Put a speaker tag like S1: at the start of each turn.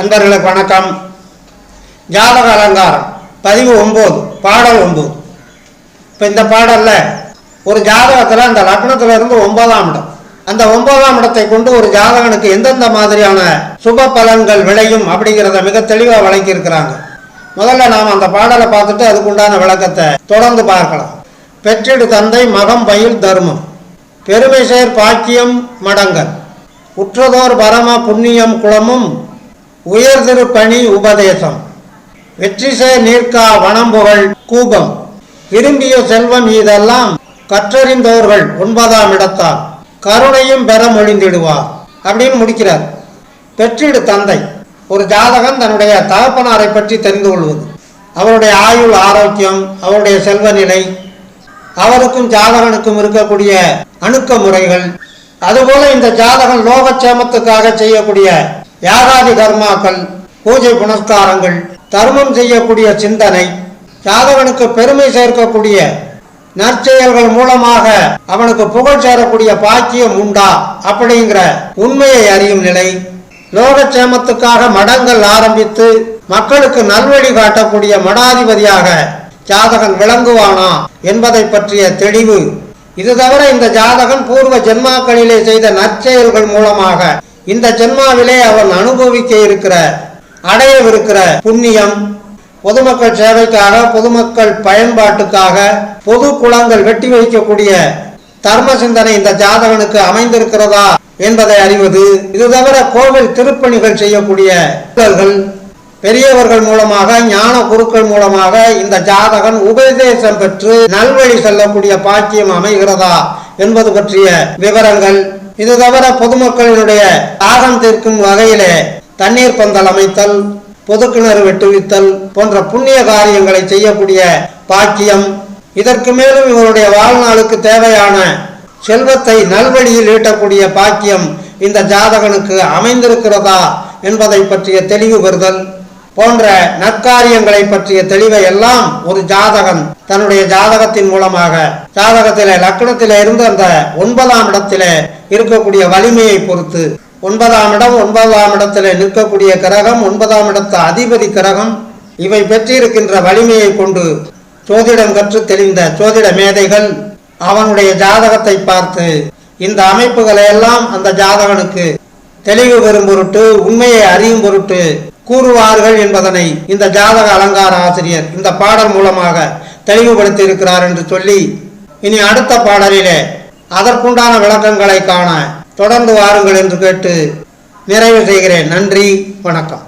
S1: அன்பர்களுக்கு வணக்கம். ஜாதக அலங்காரம் பதிவு ஒம்பது பாடல் ஒம்பது இப்போ இந்த பாடலில் ஒரு ஜாதகத்தில் அந்த லக்னத்தில் இருந்து ஒன்பதாம் இடம். அந்த ஒன்பதாம் இடத்தை கொண்டு ஒரு ஜாதகனுக்கு எந்தெந்த மாதிரியான சுப பலன்கள் விளையும் அப்படிங்கிறத மிக தெளிவாக வழங்கியிருக்கிறாங்க முதல்ல நாம் அந்த பாடலை பார்த்துட்டு அதுக்குண்டான விளக்கத்தை தொடர்ந்து பார்க்கலாம். பெற்றிடு தந்தை மகம் பயில் தர்மம். பெருமை சேர் பாக்கியம் மடங்கல் உற்றதோர் பரம புண்ணியம் குளமும் உயர்திரு பணி உபதேசம். வெற்றிசே நீர்க்கா வனம்புகழ் கூபம். விரும்பிய செல்வம் இதெல்லாம் கற்றறிந்தவர்கள் ஒன்பதாம் இடத்தால். கருணையும் பெற மொழிந்திடுவார். அப்படின்னு முடிக்கிறார். பெற்றிடு தந்தை. ஒரு ஜாதகன் தன்னுடைய தகப்பனாரை பற்றி தெரிந்து கொள்வது. அவருடைய ஆயுள் ஆரோக்கியம் அவருடைய செல்வ நிலை அவருக்கும் ஜாதகனுக்கும் இருக்கக்கூடிய அணுக்க முறைகள். அதுபோல இந்த ஜாதகன் லோகச்சேமத்துக்காக செய்யக்கூடிய யாகாதி கர்மாக்கள் பூஜை புனஸ்காரங்கள் தர்மம் செய்யக்கூடிய சிந்தனை ஜாதகனுக்கு பெருமை சேர்க்கக்கூடிய நற்செயல்கள் மூலமாக அவனுக்கு புகழ் சேரக்கூடிய பாக்கியம் உண்டா அப்படிங்கிற உண்மையை அறியும் நிலை. லோகச்சேமத்துக்காக மடங்கள் ஆரம்பித்து மக்களுக்கு நல்வழி காட்டக்கூடிய மடாதிபதியாக ஜாதகன் விளங்குவானா என்பதை பற்றிய தெளிவு. இது தவிர இந்த ஜாதகன் பூர்வ ஜென்மாக்களிலே செய்த நற்செயல்கள் மூலமாக இந்த ஜென்மாவிலே அவன் அனுபவிக்க இருக்கிற அடையவிருக்கிற புண்ணியம் பொதுமக்கள் சேவைக்காக பொதுமக்கள் பயன்பாட்டுக்காக பொது குளங்கள் வெட்டி வைக்கக்கூடிய தர்ம சிந்தனை இந்த ஜாதகனுக்கு அமைந்திருக்கிறதா என்பதை அறிவது இது தவிர கோவில் திருப்பணிகள் செய்யக்கூடிய பெரியவர்கள் மூலமாக ஞான குருக்கள் மூலமாக இந்த ஜாதகன் உபதேசம் பெற்று நல்வழி செல்லக்கூடிய பாக்கியம் அமைகிறதா என்பது பற்றிய விவரங்கள் இது தவிர பொதுமக்களினுடைய தாகம் தீர்க்கும் வகையிலே தண்ணீர் பந்தல் அமைத்தல் பொதுக்கிணறு வெட்டுவித்தல் போன்ற புண்ணிய காரியங்களை செய்யக்கூடிய பாக்கியம். இதற்கு மேலும் இவருடைய வாழ்நாளுக்கு தேவையான செல்வத்தை நல்வழியில் ஈட்டக்கூடிய பாக்கியம் இந்த ஜாதகனுக்கு அமைந்திருக்கிறதா என்பதை பற்றிய தெளிவு பெறுதல். போன்ற நற்காரியங்களை பற்றிய தெளிவை எல்லாம் ஒரு ஜாதகன் தன்னுடைய ஜாதகத்தின் மூலமாக ஜாதகத்திலே லக்னத்திலே இருந்து அந்த ஒன்பதாம் இடத்திலே இருக்கக்கூடிய வலிமையை பொறுத்து ஒன்பதாம் இடம் ஒன்பதாம் இடத்திலே நிற்கக்கூடிய கிரகம் ஒன்பதாம் இடத்து அதிபதி கிரகம் இவை பெற்றிருக்கின்ற வலிமையை கொண்டு ஜோதிடம் கற்று தெளிந்த ஜோதிட மேதைகள் அவனுடைய ஜாதகத்தை பார்த்து இந்த அமைப்புகளை எல்லாம் அந்த ஜாதகனுக்கு தெளிவு பெறும் பொருட்டு உண்மையை அறியும் பொருட்டு கூறுவார்கள் என்பதனை இந்த ஜாதக அலங்கார ஆசிரியர் இந்த பாடல் மூலமாக தெளிவுபடுத்தி இருக்கிறார் என்று சொல்லி இனி அடுத்த பாடலிலே அதற்குண்டான விளக்கங்களை காண தொடர்ந்து வாருங்கள் என்று கேட்டு நிறைவு செய்கிறேன். நன்றி வணக்கம்.